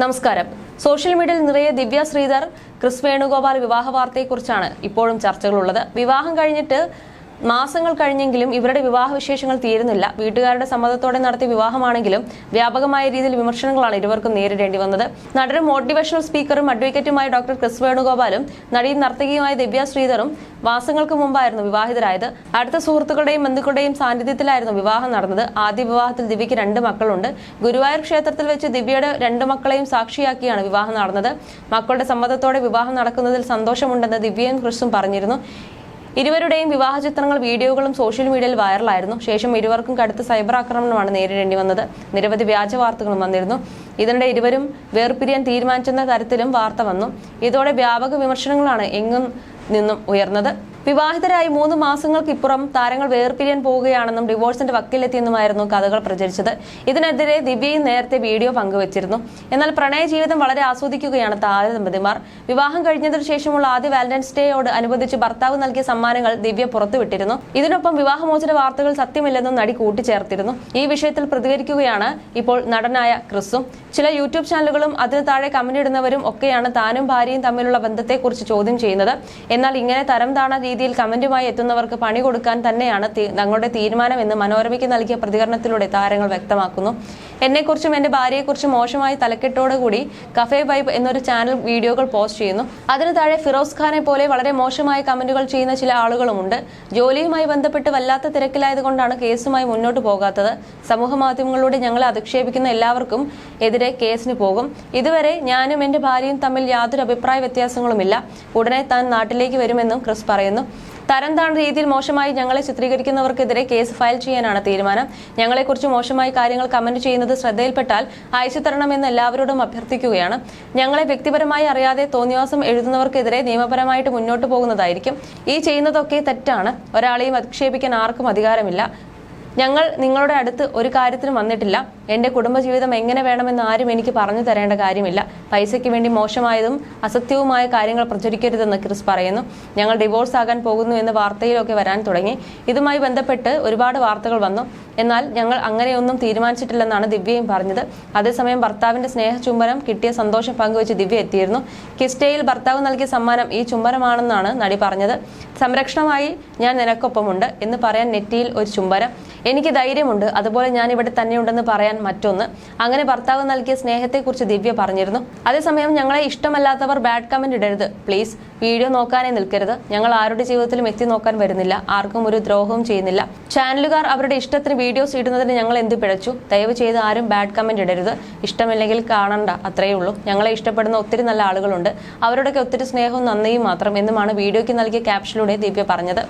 നമസ്കാരം. സോഷ്യൽ മീഡിയയിൽ നിറയെ ദിവ്യ ശ്രീധർ ക്രിസ് വേണുഗോപാൽ വിവാഹ വാർത്തയെക്കുറിച്ചാണ് ഇപ്പോഴും ചർച്ചകളുള്ളത്. വിവാഹം കഴിഞ്ഞിട്ട് മാസങ്ങൾ കഴിഞ്ഞെങ്കിലും ഇവരുടെ വിവാഹ വിശേഷങ്ങൾ തീരുന്നില്ല. വീട്ടുകാരുടെ സമ്മതത്തോടെ നടത്തിയ വിവാഹമാണെങ്കിലും വ്യാപകമായ രീതിയിൽ വിമർശനങ്ങളാണ് ഇരുവർക്കും നേരിടേണ്ടി വന്നത്. നടനും മോട്ടിവേഷണൽ സ്പീക്കറും അഡ്വക്കേറ്റുമായ ഡോക്ടർ ക്രിസ് വേണുഗോപാലും നടിയും നർത്തകിയുമായ ദിവ്യ ശ്രീധറും മാസങ്ങൾക്ക് മുമ്പായിരുന്നു വിവാഹിതരായത്. അടുത്ത സുഹൃത്തുക്കളുടെയും ബന്ധുക്കളുടെയും സാന്നിധ്യത്തിലായിരുന്നു വിവാഹം നടന്നത്. ആദ്യ വിവാഹത്തിൽ ദിവ്യയ്ക്ക് രണ്ട് മക്കളുണ്ട്. ഗുരുവായൂർ ക്ഷേത്രത്തിൽ വെച്ച് ദിവ്യയുടെ രണ്ട് മക്കളെയും സാക്ഷിയാക്കിയാണ് വിവാഹം നടന്നത്. മക്കളുടെ സമ്മതത്തോടെ വിവാഹം നടക്കുന്നതിൽ സന്തോഷമുണ്ടെന്ന് ദിവ്യയും ക്രിസും പറഞ്ഞിരുന്നു. ഇരുവരുടെയും വിവാഹ ചിത്രങ്ങൾ വീഡിയോകളും സോഷ്യൽ മീഡിയയിൽ വൈറലായിരുന്നു. ശേഷം ഇരുവർക്കും കടുത്ത സൈബർ ആക്രമണമാണ് നേരിടേണ്ടി വന്നത്. നിരവധി വ്യാജ വാർത്തകളും വന്നിരുന്നു. ഇതിനിടെ ഇരുവരും വേർപിരിയാൻ തീരുമാനിച്ചെന്ന തരത്തിലും വാർത്ത വന്നു. ഇതോടെ വ്യാപക വിമർശനങ്ങളാണ് എങ്ങും നിന്നും ഉയർന്നത്. വിവാഹിതരായി മൂന്ന് മാസങ്ങൾക്കിപ്പുറം താരങ്ങൾ വേർപിരിയാൻ പോവുകയാണെന്നും ഡിവോഴ്സിന്റെ വക്കിലെത്തിയെന്നുമായിരുന്നു കഥകൾ പ്രചരിച്ചത്. ഇതിനെതിരെ ദിവ്യയും നേരത്തെ വീഡിയോ പങ്കുവച്ചിരുന്നു. എന്നാൽ പ്രണയ ജീവിതം വളരെ ആസ്വദിക്കുകയാണ് താര ദമ്പതിമാർ. വിവാഹം കഴിഞ്ഞതിനു ശേഷമുള്ള ആദ്യ വാലന്റൈൻസ് ഡേയോട് അനുബന്ധിച്ച് ഭർത്താവ് നൽകിയ സമ്മാനങ്ങൾ ദിവ്യ പുറത്തുവിട്ടിരുന്നു. ഇതിനൊപ്പം വിവാഹമോചന വാർത്തകൾ സത്യമില്ലെന്നും നടി കൂട്ടിച്ചേർത്തിരുന്നു. ഈ വിഷയത്തിൽ പ്രതികരിക്കുകയാണ് ഇപ്പോൾ നടനായ ക്രിസും ചില യൂട്യൂബ് ചാനലുകളും അതിന് താഴെ കമന്റ് ഇടുന്നവരും ഒക്കെയാണ് താനും ഭാര്യയും തമ്മിലുള്ള ബന്ധത്തെക്കുറിച്ച് ചോദ്യം ചെയ്യുന്നത്. എന്നാൽ ഇങ്ങനെ തരം താണ രീതിയിൽ കമന്റുമായി എത്തുന്നവർക്ക് പണി കൊടുക്കാൻ തന്നെയാണ് തങ്ങളുടെ തീരുമാനമെന്ന് മനോരമയ്ക്ക് നൽകിയ പ്രതികരണത്തിലൂടെ താരങ്ങൾ വ്യക്തമാക്കുന്നു. എന്നെക്കുറിച്ചും എന്റെ ഭാര്യയെക്കുറിച്ചും മോശമായി തലക്കെട്ടോടുകൂടി കഫേ വൈബ് എന്നൊരു ചാനൽ വീഡിയോകൾ പോസ്റ്റ് ചെയ്യുന്നു. അതിന് താഴെ ഫിറോസ് ഖാനെ പോലെ വളരെ മോശമായ കമന്റുകൾ ചെയ്യുന്ന ചില ആളുകളുമുണ്ട്. ജോലിയുമായി ബന്ധപ്പെട്ട് വല്ലാത്ത തിരക്കിലായതുകൊണ്ടാണ് കേസുമായി മുന്നോട്ട് പോകാത്തത്. സമൂഹ മാധ്യമങ്ങളിലൂടെ ഞങ്ങളെ അധിക്ഷേപിക്കുന്ന എല്ലാവർക്കും എതിരെ കേസിന് പോകും. ഇതുവരെ ഞാനും എന്റെ ഭാര്യയും തമ്മിൽ യാതൊരു അഭിപ്രായ വ്യത്യാസങ്ങളുമില്ല. ഉടനെ താൻ നാട്ടിലേക്ക് വരുമെന്നും ക്രിസ് പറയുന്നു. തരം താണ രീതിയിൽ മോശമായി ഞങ്ങളെ ചിത്രീകരിക്കുന്നവർക്കെതിരെ കേസ് ഫയൽ ചെയ്യാനാണ് തീരുമാനം. ഞങ്ങളെക്കുറിച്ച് മോശമായി കാര്യങ്ങൾ കമന്റ് ചെയ്യുന്നത് ശ്രദ്ധയിൽപ്പെട്ടാൽ അയച്ചു തരണമെന്ന് എല്ലാവരോടും അഭ്യർത്ഥിക്കുകയാണ്. ഞങ്ങളെ വ്യക്തിപരമായി അറിയാതെ തോന്നിവാസം എഴുതുന്നവർക്കെതിരെ നിയമപരമായിട്ട് മുന്നോട്ട് പോകുന്നതായിരിക്കും. ഈ ചെയ്യുന്നതൊക്കെ തെറ്റാണ്. ഒരാളെയും അധിക്ഷേപിക്കാൻ ആർക്കും അധികാരമില്ല. ഞങ്ങൾ നിങ്ങളുടെ അടുത്ത് ഒരു കാര്യത്തിനും വന്നിട്ടില്ല. എന്റെ കുടുംബജീവിതം എങ്ങനെ വേണമെന്ന് ആരും എനിക്ക് പറഞ്ഞു തരേണ്ട കാര്യമില്ല. പൈസയ്ക്ക് വേണ്ടി മോശമായതും അസത്യവുമായ കാര്യങ്ങൾ പ്രചരിക്കരുതെന്ന് ക്രിസ് പറയുന്നു. ഞങ്ങൾ ഡിവോഴ്സ് ആകാൻ പോകുന്നു എന്ന് വാർത്തയിലൊക്കെ വരാൻ തുടങ്ങി. ഇതുമായി ബന്ധപ്പെട്ട് ഒരുപാട് വാർത്തകൾ വന്നു. എന്നാൽ ഞങ്ങൾ അങ്ങനെയൊന്നും തീരുമാനിച്ചിട്ടില്ലെന്നാണ് ദിവ്യയും പറഞ്ഞത്. അതേസമയം ഭർത്താവിന്റെ സ്നേഹ ചുംബനം കിട്ടിയ സന്തോഷം പങ്കുവച്ച് ദിവ്യ എത്തിയിരുന്നു. കിസ്റ്റയിൽ ഭർത്താവ് നൽകിയ സമ്മാനം ഈ ചുംബനമാണെന്നാണ് നടി പറഞ്ഞത്. സംരക്ഷണമായി ഞാൻ നിനക്കൊപ്പമുണ്ട് എന്ന് പറയാൻ നെറ്റിയിൽ ഒരു ചുംബനം. എനിക്ക് ധൈര്യമുണ്ട്. അതുപോലെ ഞാൻ ഇവിടെ തന്നെയുണ്ടെന്ന് പറയാൻ മറ്റൊന്ന്. അങ്ങനെ ഭർത്താവ് നൽകിയ സ്നേഹത്തെക്കുറിച്ച് ദിവ്യ പറഞ്ഞിരുന്നു. അതേസമയം ഞങ്ങളെ ഇഷ്ടമല്ലാത്തവർ ബാഡ് കമന്റ് ഇടരുത്. പ്ലീസ് വീഡിയോ നോക്കാനേ നിൽക്കരുത്. ഞങ്ങൾ ആരുടെ ജീവിതത്തിലും എത്തി നോക്കാൻ വരുന്നില്ല. ആർക്കും ഒരു ദ്രോഹവും ചെയ്യുന്നില്ല. ചാനലുകാർ അവരുടെ ഇഷ്ടത്തിന് വീഡിയോസ് ഇടുന്നതിന് ഞങ്ങൾ എന്ത് പിഴച്ചു? ദയവ് ചെയ്ത് ആരും ബാഡ് കമന്റ് ഇടരുത്. ഇഷ്ടമില്ലെങ്കിൽ കാണണ്ട. അത്രയേ ഉള്ളൂ. ഞങ്ങളെ ഇഷ്ടപ്പെടുന്ന ഒത്തിരി നല്ല ആളുകളുണ്ട്. അവരുടെയൊക്കെ ഒത്തിരി സ്നേഹവും നന്ദിയും മാത്രം എന്നുമാണ് വീഡിയോയ്ക്ക് നൽകിയ ക്യാപ്ഷനിലൂടെ ദിവ്യ പറഞ്ഞത്.